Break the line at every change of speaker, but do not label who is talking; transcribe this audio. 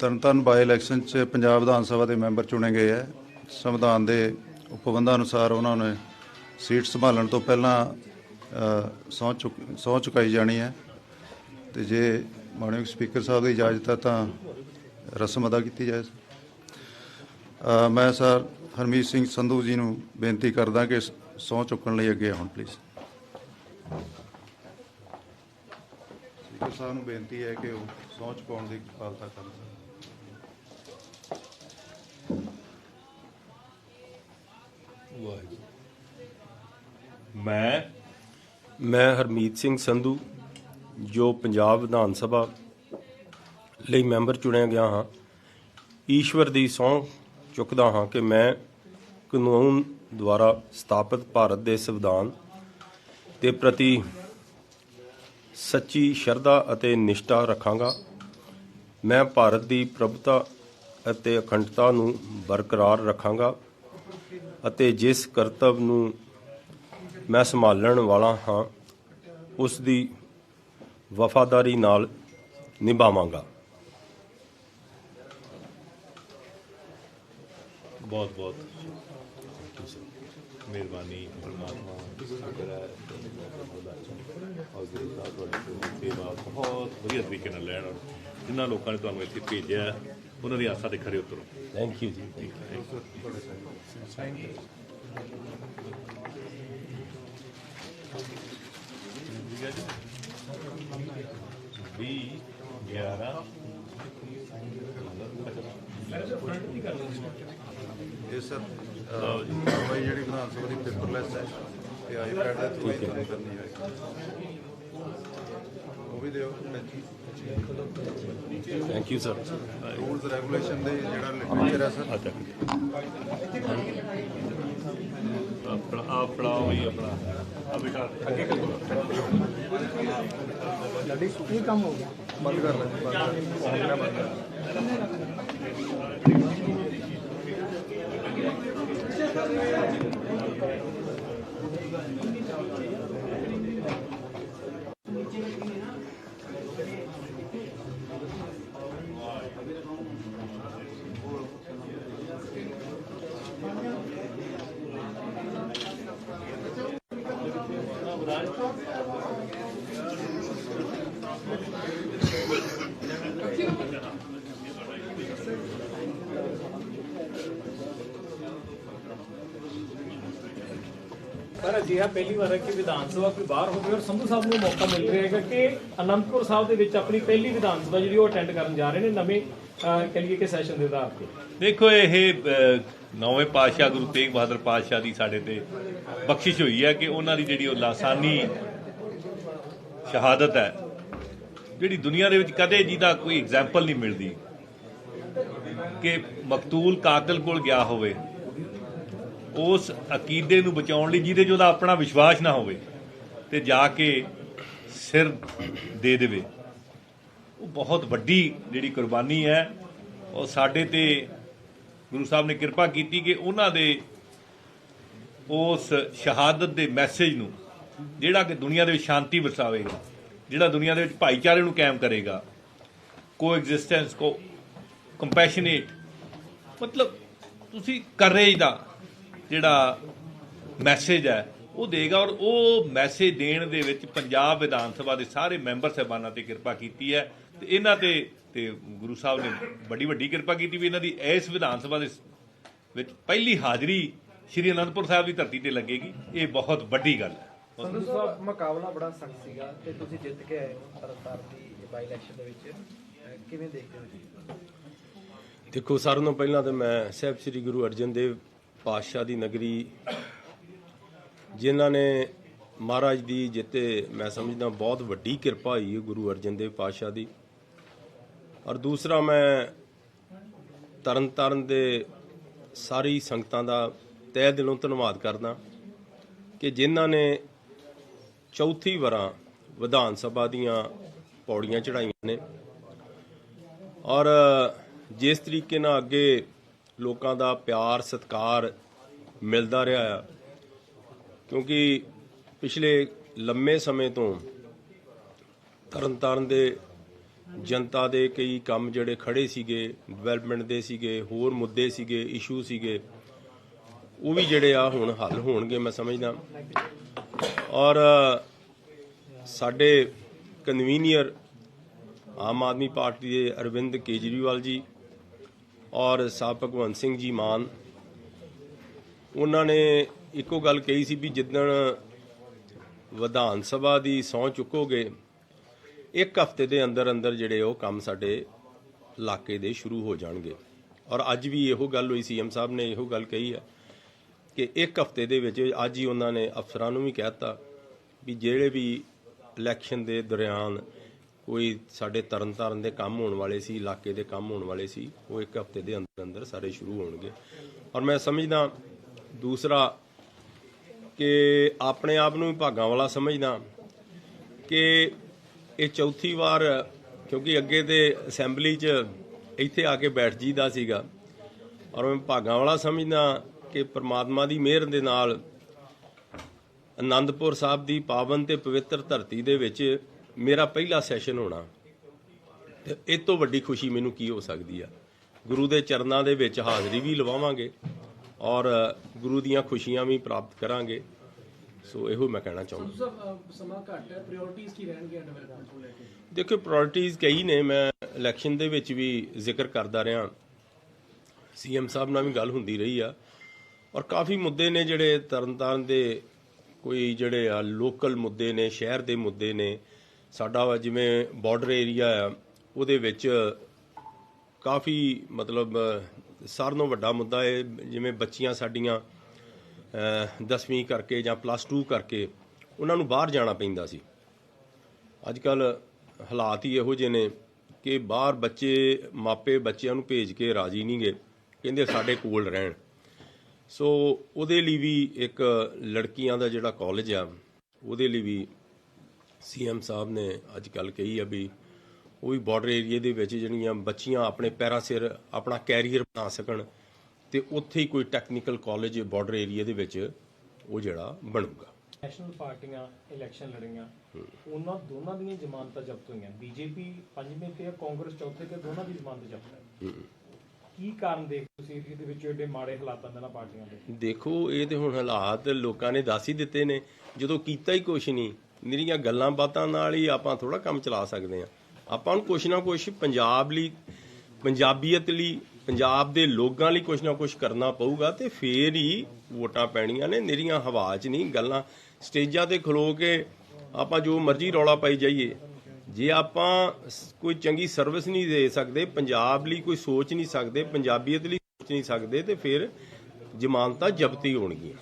ਤਰਨਤਾਰਨ ਬਾਈ election 'ਚ ਪੰਜਾਬ ਵਿਧਾਨ ਸਭਾ ਦੇ member ਚੁਣੇ ਗਏ ਹੈ। ਸੰਵਿਧਾਨ ਦੇ ਉਪਬੰਧਾਂ ਅਨੁਸਾਰ ਉਹਨਾਂ ਨੇ ਸੀਟ ਸੰਭਾਲਣ ਤੋਂ ਪਹਿਲਾਂ ਸਹੁੰ ਚੁੱਕ, ਸਹੁੰ ਚੁਕਾਈ ਜਾਣੀ ਹੈ। ਤੇ ਜੇ ਮਾਨਯੋਗ ਸਪੀਕਰ ਸਾਹਿਬ ਦੀ ਇਜਾਜ਼ਤ ਹੈ ਤਾਂ ਰਸਮ ਅਦਾ ਕੀਤੀ ਜਾਏ। ਮੈਂ ਸਰ ਹਰਮੀਤ ਸਿੰਘ ਸੰਧੂ ਜੀ ਨੂੰ ਬੇਨਤੀ ਕਰਦਾ ਕਿ ਸਹੁੰ ਚੁੱਕਣ ਲਈ ਅੱਗੇ ਆਉਣ ਪਲੀਜ਼ ਸਪੀਕਰ ਸਾਹਿਬ ਨੂੰ ਬੇਨਤੀ ਹੈ ਕਿ ਉਹ ਸਹੁੰ ਚੁਕਾਉਣ ਦੀ ਕਿਫਾਲਤਾ ਕਰਨ।
ਮੈਂ
ਮੈਂ ਹਰਮੀਤ ਸਿੰਘ ਸੰਧੂ, ਜੋ ਪੰਜਾਬ ਵਿਧਾਨ ਸਭਾ ਲਈ ਮੈਂਬਰ ਚੁਣਿਆ ਗਿਆ ਹਾਂ। ਈਸ਼ਵਰ ਦੀ ਸਹੁੰ ਚੁੱਕਦਾ ਹਾਂ ਕਿ ਮੈਂ ਕਾਨੂੰਨ ਦੁਆਰਾ ਸਥਾਪਿਤ ਭਾਰਤ ਦੇ ਸੰਵਿਧਾਨ ਦੇ ਪ੍ਰਤੀ ਸੱਚੀ ਸ਼ਰਧਾ ਅਤੇ ਨਿਸ਼ਠਾ ਰੱਖਾਂਗਾ। ਮੈਂ ਭਾਰਤ ਦੀ ਪ੍ਰਭੁਤਾ ਅਤੇ ਅਖੰਡਤਾ ਨੂੰ ਬਰਕਰਾਰ ਰੱਖਾਂਗਾ। ਅਤੇ ਜਿਸ ਕਰਤੱਵ ਨੂੰ ਮੈਂ ਸੰਭਾਲਣ ਵਾਲਾ ਹਾਂ, ਉਸ ਦੀ ਵਫਾਦਾਰੀ ਨਾਲ ਨਿਭਾਵਾਂਗਾ।
ਬਹੁਤ ਬਹੁਤ ਮਿਹਰਬਾਨੀ, ਪਰਮਾਤਮਾ ਸ਼ੁਕਰ ਔਰ ਸੇਵਾ ਬਹੁਤ ਵਧੀਆ ਤਰੀਕੇ ਨਾਲ ਲੈਣ ਔਰ ਜਿਨ੍ਹਾਂ ਲੋਕਾਂ ਨੇ ਤੁਹਾਨੂੰ ਇੱਥੇ ਭੇਜਿਆ ਉਹਨਾਂ ਦੀ ਆਸਾਂ ਤੇ ਖਰੇ ਉਤਰੋ
ਥੈਂਕ ਯੂ ਜੀ
ਵੀ 11
ਇਹ ਸਰ ਜਿਹੜੀ ਵਿਧਾਨ ਸਭਾ ਦੀ ਪੇਪਰਲੈਸ ਹੈ ਤੇ ਆਈਪੈਡ ਦੇ ਤੁਹਾਨੂੰ ਕਰਨੀ ਹੈ। ਉਹ ਵੀ ਦਿਓ।
Thank you sir
rules regulation ਦੇ ਜਿਹੜਾ ਲਿਟਰੇਚਰ ਹੈ ਸਰ
ਅੱਛਾ। ਆਪਣਾ ਆਪਣਾ ਵੀ ਆਪਣਾ। ਆ ਬਿਠਾ ਅੱਗੇ
ਬੰਦ ਕਰ ਲੈ ਬੰਦ ਕਰ।
ਪਰ ਅਜਿਹਾ ਪਹਿਲੀ ਵਾਰ ਹੈ ਕਿ ਵਿਧਾਨ ਸਭਾ ਕੋਈ ਬਾਹਰ ਹੋਵੇ ਔਰ ਸੰਧੂ ਸਾਹਿਬ ਨੂੰ ਮੌਕਾ ਮਿਲ ਰਿਹਾ ਹੈਗਾ ਕਿ ਅਨੰਦਪੁਰ ਸਾਹਿਬ ਦੇ ਵਿੱਚ ਆਪਣੀ ਪਹਿਲੀ ਵਿਧਾਨ ਸਭਾ ਜਿਹੜੀ ਉਹ ਅਟੈਂਡ ਕਰਨ ਜਾ ਰਹੇ ਨੇ ਨਵੇਂ ਅਹ, ਕਿ ਸੈਸ਼ਨ ਦੇ ਆਧਾਰ ਤੇ।
ਦੇਖੋ ਇਹ ਅਹ, ਨੌਵੇਂ ਪਾਤਸ਼ਾਹ ਗੁਰੂ ਤੇਗ ਬਹਾਦਰ ਪਾਤਸ਼ਾਹ ਦੀ ਸਾਡੇ ਤੇ ਬਖਸ਼ਿਸ਼ ਹੋਈ ਹੈ ਕਿ ਉਹਨਾਂ ਦੀ ਜਿਹੜੀ ਉਹ ਲਾਸਾਨੀ ਸ਼ਹਾਦਤ ਹੈ ਜਿਹੜੀ ਦੁਨੀਆ ਦੇ ਵਿੱਚ ਕਦੇ ਜਿਹਦਾ ਕੋਈ ਐਗਜ਼ਾਮਪਲ ਨਹੀਂ ਮਿਲਦੀ ਕਿ ਮਕਤੂਲ ਕਾਤਲ ਕੋਲ ਗਿਆ ਹੋਵੇ। ਉਸ ਅਕੀਦੇ ਨੂੰ ਬਚਾਉਣ ਲਈ ਜਿਹਦੇ 'ਚ ਉਹਦਾ ਆਪਣਾ ਵਿਸ਼ਵਾਸ ਨਾ ਹੋਵੇ ਤੇ ਜਾ ਕੇ ਸਿਰ ਦੇ ਦੇਵੇ। ਉਹ ਬਹੁਤ ਵੱਡੀ ਜਿਹੜੀ ਕੁਰਬਾਨੀ ਹੈ, ਉਹ ਸਾਡੇ ਤੇ ਗੁਰੂ ਸਾਹਿਬ ਨੇ ਕਿਰਪਾ ਕੀਤੀ ਕਿ ਉਹਨਾਂ ਦੇ ਉਸ ਸ਼ਹਾਦਤ ਦੇ ਮੈਸੇਜ ਨੂੰ ਜਿਹੜਾ ਕਿ ਦੁਨੀਆ ਦੇ ਵਿੱਚ ਸ਼ਾਂਤੀ ਵਰਸਾਵੇਗਾ, ਜਿਹੜਾ ਦੁਨੀਆ ਦੇ ਵਿੱਚ ਭਾਈਚਾਰੇ ਨੂੰ ਕਾਇਮ ਕਰੇਗਾ ਕੋ ਐਗਜ਼ਿਸਟੈਂਸ ਕੋ ਕੰਪੈਸ਼ਨੇਟ ਮਤਲਬ ਤੁਸੀਂ ਕਰੇਜ ਦਾ ਜਿਹੜਾ ਮੈਸੇਜ ਹੈ ਉਹ ਦੇਗਾ ਔਰ ਉਹ ਮੈਸੇਜ ਦੇਣ ਦੇ ਵਿੱਚ ਪੰਜਾਬ ਵਿਧਾਨ ਸਭਾ ਦੇ ਸਾਰੇ ਮੈਂਬਰ ਸਾਹਿਬਾਨਾਂ ਤੇ ਕਿਰਪਾ ਕੀਤੀ ਹੈ ਤੇ ਇਹਨਾਂ ਤੇ ਤੇ ਗੁਰੂ ਸਾਹਿਬ ਨੇ ਵੱਡੀ ਵੱਡੀ ਕਿਰਪਾ ਕੀਤੀ ਵੀ ਇਹਨਾਂ ਦੀ ਇਸ ਵਿਧਾਨ ਸਭਾ ਦੇ ਵਿੱਚ ਪਹਿਲੀ ਹਾਜ਼ਰੀ ਸ਼੍ਰੀ ਅਨੰਦਪੁਰ ਸਾਹਿਬ ਦੀ ਧਰਤੀ ਤੇ ਲੱਗੇਗੀ। ਇਹ ਬਹੁਤ ਵੱਡੀ ਗੱਲ ਹੈ।
ਸੰਧੂ ਸਾਹਿਬ ਮੁਕਾਬਲਾ ਬੜਾ ਸਖਤ ਸੀਗਾ ਤੇ ਤੁਸੀਂ ਜਿੱਤ ਕੇ ਆਏ ਹੋ ਤਰਨਤਾਰਨ ਦੀ ਬਾਈ ਇਲੈਕਸ਼ਨ ਦੇ ਵਿੱਚ। ਅਹ ਕਿਵੇਂ ਦੇਖਦੇ ਹੋ ਜੀ?
ਦੇਖੋ ਸਾਰਿਆਂ ਤੋਂ ਪਹਿਲਾਂ ਤਾਂ ਮੈਂ ਸਾਹਿਬ ਸ੍ਰੀ ਗੁਰੂ ਅਰਜਨ ਦੇਵ ਪਾਤਸ਼ਾਹ ਦੀ ਨਗਰੀ, ਜਿਨ੍ਹਾਂ ਨੇ ਮਹਾਰਾਜ ਦੀ ਜਿੱਤੇ ਮੈਂ ਸਮਝਦਾ ਬਹੁਤ ਵੱਡੀ ਕਿਰਪਾ ਹੋਈ ਹੈ ਗੁਰੂ ਅਰਜਨ ਦੇਵ ਪਾਤਸ਼ਾਹ ਦੀ। ਔਰ ਦੂਸਰਾ ਮੈਂ ਤਰਨ ਤਰਨਤਾਰਨ ਦੇ ਸਾਰੀ ਸੰਗਤਾਂ ਦਾ ਤਹਿ ਦਿਲੋਂ ਧੰਨਵਾਦ ਕਰਦਾ ਕਿ ਜਿਨ੍ਹਾਂ ਨੇ ਚੌਥੀ ਵਾਰਾਂ ਵਿਧਾਨ ਸਭਾ ਦੀਆਂ ਪੌੜੀਆਂ ਚੜਾਈਆਂ ਨੇ। ਔਰ ਜਿਸ ਤਰੀਕੇ ਨਾਲ ਅੱਗੇ ਲੋਕਾਂ ਦਾ ਪਿਆਰ, ਸਤਿਕਾਰ ਮਿਲਦਾ ਰਿਹਾ ਆ। ਕਿਉਂਕਿ ਪਿਛਲੇ ਲੰਮੇ ਸਮੇਂ ਤੋਂ ਤਰਨਤਾਰਨ ਦੇ ਜਨਤਾ ਦੇ ਕਈ ਕੰਮ ਜਿਹੜੇ ਖੜੇ ਸੀਗੇ ਡਿਵੈਲਪਮੈਂਟ ਦੇ ਸੀਗੇ, ਹੋਰ ਮੁੱਦੇ ਸੀਗੇ ਇਸ਼ੂ ਸੀਗੇ, ਉਹ ਵੀ ਜਿਹੜੇ ਆ ਹੁਣ ਹੱਲ ਹੋਣਗੇ, ਮੈਂ ਸਮਝਦਾ। ਔਰ ਸਾਡੇ ਕਨਵੀਨੀਅਰ ਆਮ ਆਦਮੀ ਪਾਰਟੀ ਦੇ ਅਰਵਿੰਦ ਕੇਜਰੀਵਾਲ ਜੀ ਔਰ ਸਾਹਿਬ ਭਗਵੰਤ ਸਿੰਘ ਜੀ ਮਾਨ, ਉਹਨਾਂ ਨੇ ਇੱਕੋ ਗੱਲ ਕਹੀ ਸੀ ਵੀ ਜਿੱਦਣ ਵਿਧਾਨ ਸਭਾ ਦੀ ਸਹੁੰ ਚੁੱਕੋਗੇ, ਇੱਕ ਹਫ਼ਤੇ ਦੇ ਅੰਦਰ ਅੰਦਰ ਜਿਹੜੇ ਉਹ ਕੰਮ ਸਾਡੇ ਇਲਾਕੇ ਦੇ ਸ਼ੁਰੂ ਹੋ ਜਾਣਗੇ। ਔਰ ਅੱਜ ਵੀ ਇਹੋ ਗੱਲ ਹੋਈ ਸੀ ਸੀਐਮ ਸਾਹਿਬ ਨੇ ਇਹੋ ਗੱਲ ਕਹੀ ਹੈ ਕਿ ਇੱਕ ਹਫ਼ਤੇ ਦੇ ਵਿੱਚ ਅੱਜ ਹੀ ਉਹਨਾਂ ਨੇ ਅਫਸਰਾਂ ਨੂੰ ਵੀ ਕਹਿਤਾ ਵੀ ਜਿਹੜੇ ਵੀ ਇਲੈਕਸ਼ਨ ਦੇ ਦੌਰਾਨ ਕੋਈ ਸਾਡੇ ਤਰਨਤਾਰਨ ਦੇ ਕੰਮ ਹੋਣ ਵਾਲੇ ਸੀ, ਇਲਾਕੇ ਦੇ ਕੰਮ ਹੋਣ ਵਾਲੇ ਸੀ, ਉਹ ਇੱਕ ਹਫ਼ਤੇ ਦੇ ਅੰਦਰ ਅੰਦਰ ਸਾਰੇ ਸ਼ੁਰੂ ਹੋਣਗੇ। ਔਰ ਮੈਂ ਸਮਝਦਾ, ਦੂਸਰਾ ਕਿ ਆਪਣੇ ਆਪ ਨੂੰ ਵੀ ਭਾਗਾਂ ਵਾਲਾ ਸਮਝਦਾ ਕਿ ਇਹ ਚੌਥੀ ਵਾਰ, ਕਿਉਂਕਿ ਅੱਗੇ ਤੇ ਅਸੈਂਬਲੀ 'ਚ ਇੱਥੇ ਆ ਕੇ ਬੈਠ ਜੀਦਾ ਸੀਗਾ। ਔਰ ਮੈਂ ਭਾਗਾਂ ਵਾਲਾ ਸਮਝਦਾ ਕਿ ਪ੍ਰਮਾਤਮਾ ਦੀ ਮਿਹਰ ਦੇ ਨਾਲ ਅਨੰਦਪੁਰ ਸਾਹਿਬ ਦੀ ਪਾਵਨ ਤੇ ਪਵਿੱਤਰ ਧਰਤੀ ਦੇ ਵਿੱਚ ਮੇਰਾ ਪਹਿਲਾ ਸੈਸ਼ਨ ਹੋਣਾ ਤੇ ਇਹ ਤੋਂ ਵੱਡੀ ਖੁਸ਼ੀ ਮੈਨੂੰ ਕੀ ਹੋ ਸਕਦੀ ਆ? ਗੁਰੂ ਦੇ ਚਰਨਾਂ ਦੇ ਵਿੱਚ ਹਾਜ਼ਰੀ ਵੀ ਲਵਾਵਾਂਗੇ ਔਰ ਗੁਰੂ ਦੀਆਂ ਖੁਸ਼ੀਆਂ ਵੀ ਪ੍ਰਾਪਤ ਕਰਾਂਗੇ। ਸੋ ਇਹੋ ਮੈਂ ਕਹਿਣਾ ਚਾਹੁੰਦਾ।
ਸਮਾਂ ਘੱਟ ਹੈ ਪ੍ਰਾਇੋਰਟੀਜ਼ ਕੀ ਰਹਿਣਗੀਆਂ ਡਿਵੈਲਪਮੈਂਟ ਨੂੰ ਲੈ ਕੇ?
ਦੇਖੋ ਪ੍ਰਾਇੋਰਟੀਜ਼ ਕਈ ਨੇ ਮੈਂ ਇਲੈਕਸ਼ਨ ਦੇ ਵਿੱਚ ਵੀ ਜ਼ਿਕਰ ਕਰਦਾ ਰਿਹਾ। ਸੀਐਮ ਸਾਹਿਬ ਨਾਲ ਵੀ ਗੱਲ ਹੁੰਦੀ ਰਹੀ ਆ। ਔਰ ਕਾਫੀ ਮੁੱਦੇ ਨੇ ਜਿਹੜੇ ਤਰਨਤਾਰਨ ਦੇ ਕੋਈ ਜਿਹੜੇ ਆ ਲੋਕਲ ਮੁੱਦੇ ਨੇ ਸ਼ਹਿਰ ਦੇ ਮੁੱਦੇ ਨੇ ਸਾਡਾ ਜਿਵੇਂ ਬਾਰਡਰ ਏਰੀਆ ਆ, ਉਹਦੇ ਵਿੱਚ ਕਾਫੀ ਮਤਲਬ ਸਾਰਿਆਂ ਨਾਲੋਂ ਵੱਡਾ ਮੁੱਦਾ ਹੈ ਜਿਵੇਂ ਬੱਚੀਆਂ ਸਾਡੀਆਂ 10ਵੀਂ ਕਰਕੇ ਜਾਂ ਪਲੱਸ 2 ਕਰਕੇ ਉਹਨਾਂ ਨੂੰ ਬਾਹਰ ਜਾਣਾ ਪੈਂਦਾ ਸੀ। ਅੱਜ ਕੱਲ ਹਾਲਾਤ ਹੀ ਇਹੋ ਜਿਹੇ ਨੇ ਕਿ ਬਾਹਰ ਬੱਚੇ, ਮਾਪੇ ਬੱਚਿਆਂ ਨੂੰ ਭੇਜ ਕੇ ਰਾਜੀ ਨਹੀਂਗੇ ਕਹਿੰਦੇ ਸਾਡੇ ਕੋਲ ਰਹਿਣ। ਸੋ ਉਹਦੇ ਲਈ ਵੀ ਇੱਕ ਲੜਕੀਆਂ ਦਾ ਜਿਹੜਾ ਕਾਲਜ ਆ, ਉਹਦੇ ਲਈ ਵੀ ਸੀਐਮ ਸਾਹਿਬ ਨੇ ਅੱਜ ਕੱਲ ਕਹੀ ਆ ਵੀ ਉਹ ਵੀ ਬਾਰਡਰ ਏਰੀਆ ਦੇ ਵਿੱਚ ਜਿਹੜੀਆਂ ਬੱਚੀਆਂ ਆਪਣੇ ਪੈਰਾਂ ਸਿਰ ਆਪਣਾ ਕੈਰੀਅਰ ਬਣਾ ਸਕਣ ਤੇ ਉੱਥੇ ਹੀ ਕੋਈ ਟੈਕਨੀਕਲ ਕਾਲਜ ਬਾਰਡਰ ਏਰੀਆ ਦੇ ਵਿੱਚ ਉਹ ਜਿਹੜਾ ਬਣੂਗਾ।
ਨੈਸ਼ਨਲ ਪਾਰਟੀਆਂ ਇਲੈਕਸ਼ਨ ਲੜੀਆਂ ਉਹਨਾਂ ਦੋਨਾਂ ਦੀਆਂ ਜ਼ਮਾਨਤਾਂ ਜ਼ਬਤ ਹੋਈਆਂ। ਬੀਜੇਪੀ ਪੰਜਵੇਂ ਤੇ ਕਾਂਗਰਸ ਚੌਥੇ ਤੇ ਦੋਨਾਂ ਦੀ ਜ਼ਮਾਨਤ ਜ਼ਬਤ ਹੈ ਕੀ ਕਾਰਨ ਦੇਖ ਤੁਸੀਂ ਏਰੀਏ ਦੇ ਵਿੱਚ ਏਡੇ ਮਾੜੇ ਹਾਲਾਤਾਂ ਦੇ ਨਾਲ ਪਾਰਟੀਆਂ ਦੇ?
ਦੇਖੋ ਇਹ ਤੇ ਹੁਣ ਹਾਲਾਤ ਲੋਕਾਂ ਨੇ ਦੱਸ ਹੀ ਦਿੱਤੇ ਨੇ। ਜਦੋਂ ਕੀਤਾ ਹੀ ਕੁਛ ਨਹੀਂ ਨਿਰੀਆਂ ਗੱਲਾਂ ਬਾਤਾਂ ਨਾਲ ਹੀ ਆਪਾਂ ਥੋੜਾ ਕੰਮ ਚਲਾ ਸਕਦੇ ਆ ਆਪਾਂ ਨੂੰ ਕੁਛ ਨਾ ਕੁਛ ਪੰਜਾਬ ਲਈ, ਪੰਜਾਬੀਅਤ ਲਈ, ਪੰਜਾਬ ਦੇ ਲੋਕਾਂ ਲਈ ਕੁਛ ਨਾ ਕੁਛ ਕਰਨਾ ਪਊਗਾ ਤੇ ਫੇਰ ਹੀ ਵੋਟਾਂ ਪੈਣੀਆਂ ਨੇ। ਨਿਰੀਆਂ ਹਵਾ 'ਚ ਨਹੀਂ ਗੱਲਾਂ। ਸਟੇਜਾਂ ਤੇ ਖਲੋ ਕੇ ਆਪਾਂ ਜੋ ਮਰਜ਼ੀ ਰੌਲਾ ਪਾਈ ਜਾਈਏ। ਜੇ ਆਪਾਂ ਕੋਈ ਚੰਗੀ ਸਰਵਿਸ ਨਹੀਂ ਦੇ ਸਕਦੇ, ਪੰਜਾਬ ਲਈ ਕੋਈ ਸੋਚ ਨਹੀਂ ਸਕਦੇ, ਪੰਜਾਬੀਅਤ ਲਈ ਸੋਚ ਨਹੀਂ ਸਕਦੇ, ਤੇ ਫਿਰ ਜ਼ਮਾਨਤਾਂ ਜ਼ਬਤੀ ਹੋਣਗੀਆਂ।